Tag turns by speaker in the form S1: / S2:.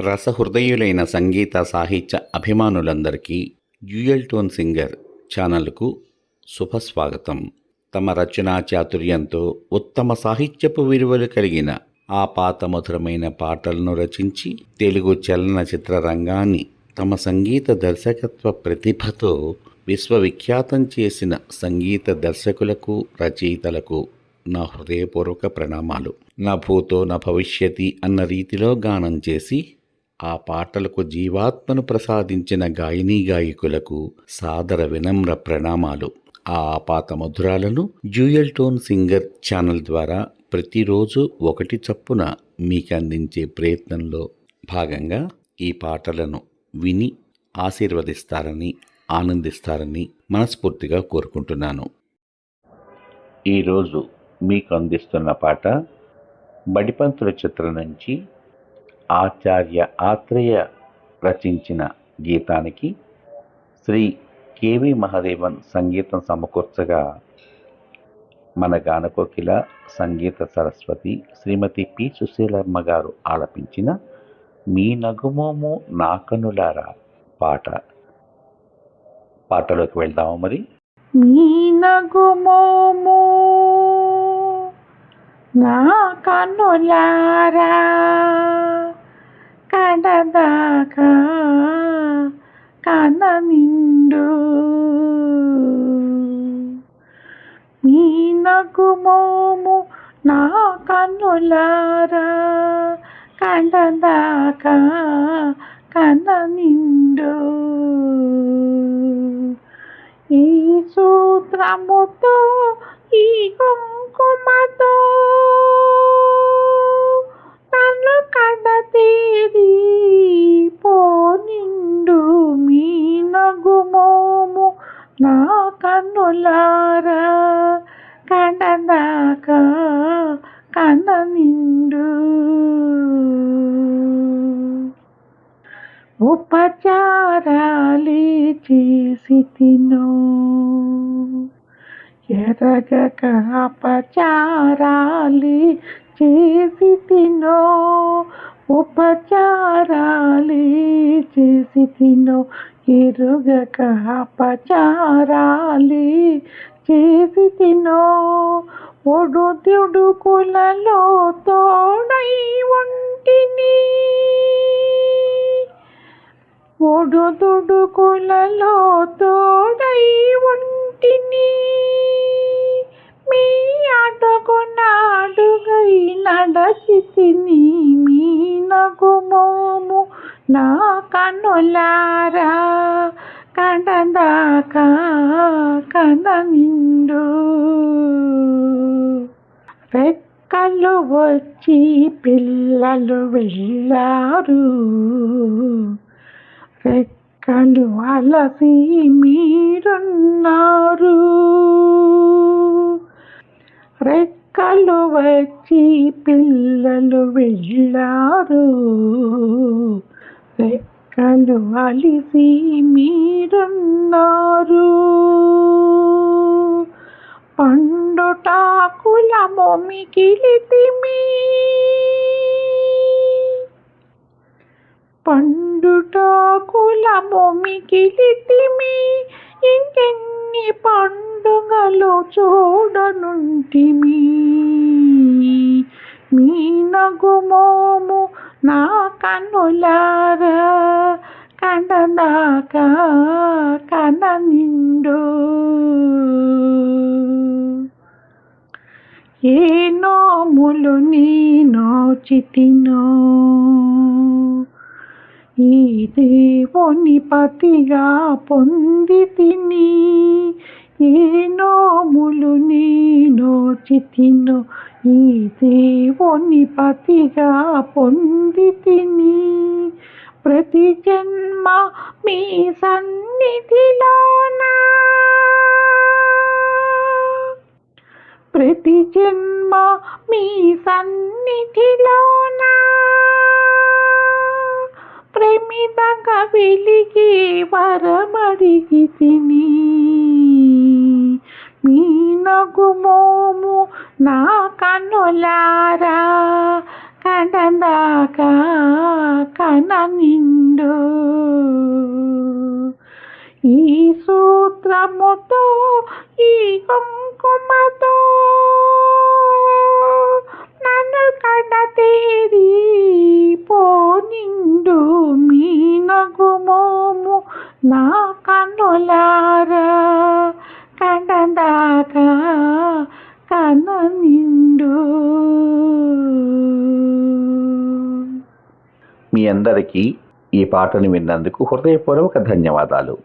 S1: రసహృదయులైన సంగీత సాహిత్య అభిమానులందరికీ dual tone singer ఛానల్కు శుభస్వాగతం. తమ రచనా చాతుర్యంతో ఉత్తమ సాహిత్యపు విలువలు కలిగిన ఆ పాత మధురమైన పాటలను రచించి తెలుగు చలనచిత్ర రంగాన్ని తమ సంగీత దర్శకత్వ ప్రతిభతో విశ్వవిఖ్యాతం చేసిన సంగీత దర్శకులకు రచయితలకు నా హృదయపూర్వక ప్రణామాలు. నా భూతో నా భవిష్యతి అన్న రీతిలో గానం చేసి ఆ పాటలకు జీవాత్మను ప్రసాదించిన గాయనీ గాయకులకు సాదర వినమ్ర ప్రణామాలు. ఆ ఆపాత మధురాలను జ్యూయల్ టోన్ సింగర్ ఛానల్ ద్వారా ప్రతిరోజు ఒకటి చప్పున మీకు అందించే ప్రయత్నంలో భాగంగా ఈ పాటలను విని ఆశీర్వదిస్తారని ఆనందిస్తారని మనస్ఫూర్తిగా కోరుకుంటున్నాను. ఈరోజు మీకు అందిస్తున్న పాట బడిపంతుల చిత్రం నుంచి ఆచార్య ఆత్రేయ రచించిన గీతానికి శ్రీ కేవి మహాదేవన్ సంగీతం సమకూర్చగా మన గానకోకిల సంగీత సరస్వతి శ్రీమతి పి. సుశీలమ్మ గారు ఆలపించిన మీ నగుమోము నాకనులారా పాట. పాటలోకి వెళ్దాము మరి?
S2: మీ నగుమోము నా కన్నులారా కడదాకా కన నిండు నీనకు మోము నా కన్నులారా కండదాకా కన్న నిండు ఈ సూత్రముతో ఈ కుంకుమ నా కన్నులారా కడదాకా కన నిండు. ఉపచారాలి చేసి తిను. ఎరగక అపచారాలి చేసి తినో. ఉపచారాలి చేసి తినో. ఇరుగక అపచారాలి చేసి తినో. ఒడు దుడుకులలో తోడై ఒంటిని. ఒడు దుడుకులలో తోడై ఉంటిని మీ అడుగునాడుగై నడచి తిని మీ నగుమోము నా కన్నులారా కండందాకా కన నిండు రెక్కలు వచ్చి పిల్లలు వెళ్ళారు. రెక్కలు అలసి మీరున్నారు. రెక్కలు వచ్చి పిల్లలు వెళ్ళారు. రెక్కలు అలిసి మీరున్నారు పండుటాకుల మొమికిలితిమి పండుటాకుల మొమికిలితిమి ఇంకెన్ని పండుగలు చూడనుంటిమి మీ నగుమోము నా కన్నులారా కడదాకా కన నిండు ఏ నోములు నీ నోచితినో ఈ దేవుని పతిగా పొంది తిని ఏ నోచితినో ఈ దేవుని పతిగా పొంది తిని. ప్రతి జన్మ మీ సన్నిధిలోనా? ప్రతి జన్మ మీ సన్నిధిలోనా? ప్రేమిదగా వెలిగి వరమడిగి తిని. మీ నగుమోము నా కన్నులారా కడదాకా కన కన నిండు ఈ సూత్రముతో ఈ కుంకుమతో నన్ను కడతేరి పోనిండు. మీ నగుమోము నా కన్నులారా నిండు.
S1: మీ అందరికీ ఈ పాటను విన్నందుకు హృదయపూర్వక ధన్యవాదాలు.